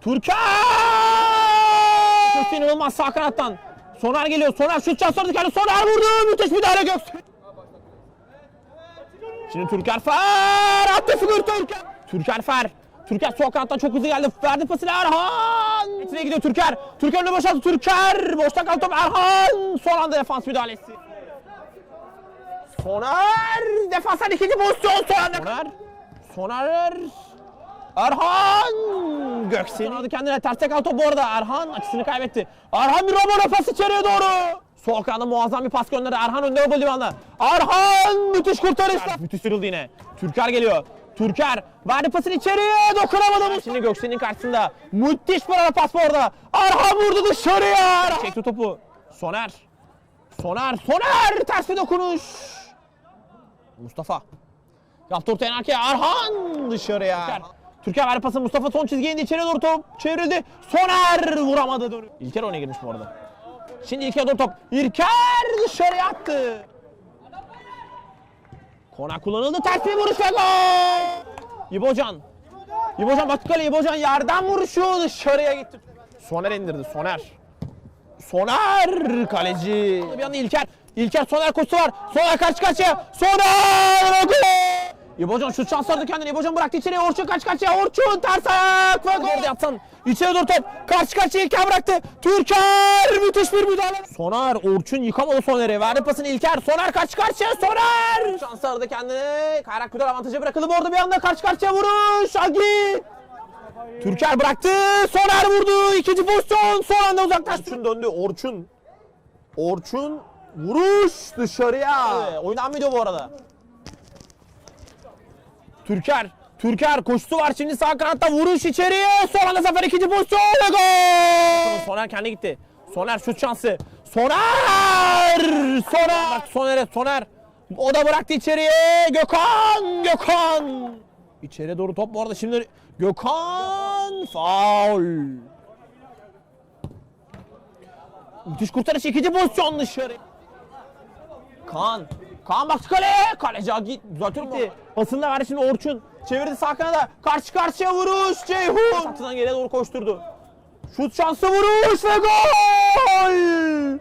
Türkan! Çok inanılmaz sağ kanattan. Soner geliyor. Soner şut sordu kendine. Soner vurdu. Müthiş müdahale Göksu. Şimdi Türker Fer attı figür Türker. Türker Fer. Türker sol kanattan çok hızlı geldi. Verdi pasını Erhan. İçine gidiyor Türker. Türker önüne boşalttı. Türker. Boşta kaldı top Erhan. Son anda defans müdahalesi. Soner. Defanstan ikinci pozisyon. Soner. Soner. Soner. Erhan Göksin aldı kendine terste kaldı top bu arada Erhan açısını kaybetti. Erhan bir Romano pas içeriye doğru. Sol kanada muazzam bir pas gönderdi. Erhan önde gol limanında. Erhan müthiş kurtarışla. Müthiş sırıldı yine. Türker geliyor. Türker verdi pasını içeriye dokunamadı. Şimdi Göksin'in karşısında müthiş bir ara pas bu arada. Erhan vurdu dışarıya. Çekti topu. Soner. Soner. Soner. Ters bir dokunuş. Mustafa. Yaptı ortaya Arhan dışarıya. Türker, Türker verdi pası Mustafa son çizgiye indi içeri doğru top çevrildi. Soner vuramadı dönüyor. İlker oyuna girmiş bu arada. Şimdi İlker doğru top. İlker dışarıya attı. Kona kullanıldı ters bir vuruş ve gol. İbocan. İbocan baktı kaleye İbocan yerden vuruşu dışarıya gitti. Soner indirdi Soner. Soner kaleci. Bir anda İlker. İlker Soner koşusu var. Soner karşı karşıya. Soner gol. İbocan şut şansı aradı kendini. İbocan bıraktı içeriye. Orçun kaç karşıya. Orçun ters ayak ve gol. Yapsan. İçeri doğru top. Karşı karşıya İlker bıraktı. Türker müthiş bir müdahale. Soner. Orçun yıkamadı Soner'i. Verdi pasını İlker. Soner karşı karşıya. Soner. Şansı aradı kendini. Kayrak Güler avantajı bırakıldı bu arada bir anda karşı karşıya vuruş. Agi. Türker bıraktı. Soner vurdu. İkinci pozisyon. Son anda uzaklaştı. Orçun döndü. Orçun. Orçun vuruş dışarıya. Oyundan mıydı bu arada? Türker. Türker koşusu var şimdi sağ kanatta vuruş içeriye. Son anda Zafer ikinci pozisyon ve gol. Soner kendi gitti. Soner şut şansı. Soner! Soner! Soner'e Soner. O da bıraktı içeriye. Gökhan! Gökhan! İçeri doğru top bu arada şimdi Gökhan faul. Müthiş kurtarış ikinci pozisyon dışarı. Kaan. Kaan baktı kaleye. Kaleci Agi düzeltiyor mu? Pasını da verdi şimdi Orçun. Çevirdi sağ kanada. Karşı karşıya vuruş. Ceyhun. Satıdan geriye doğru koşturdu. Şut şansı vuruş ve gol.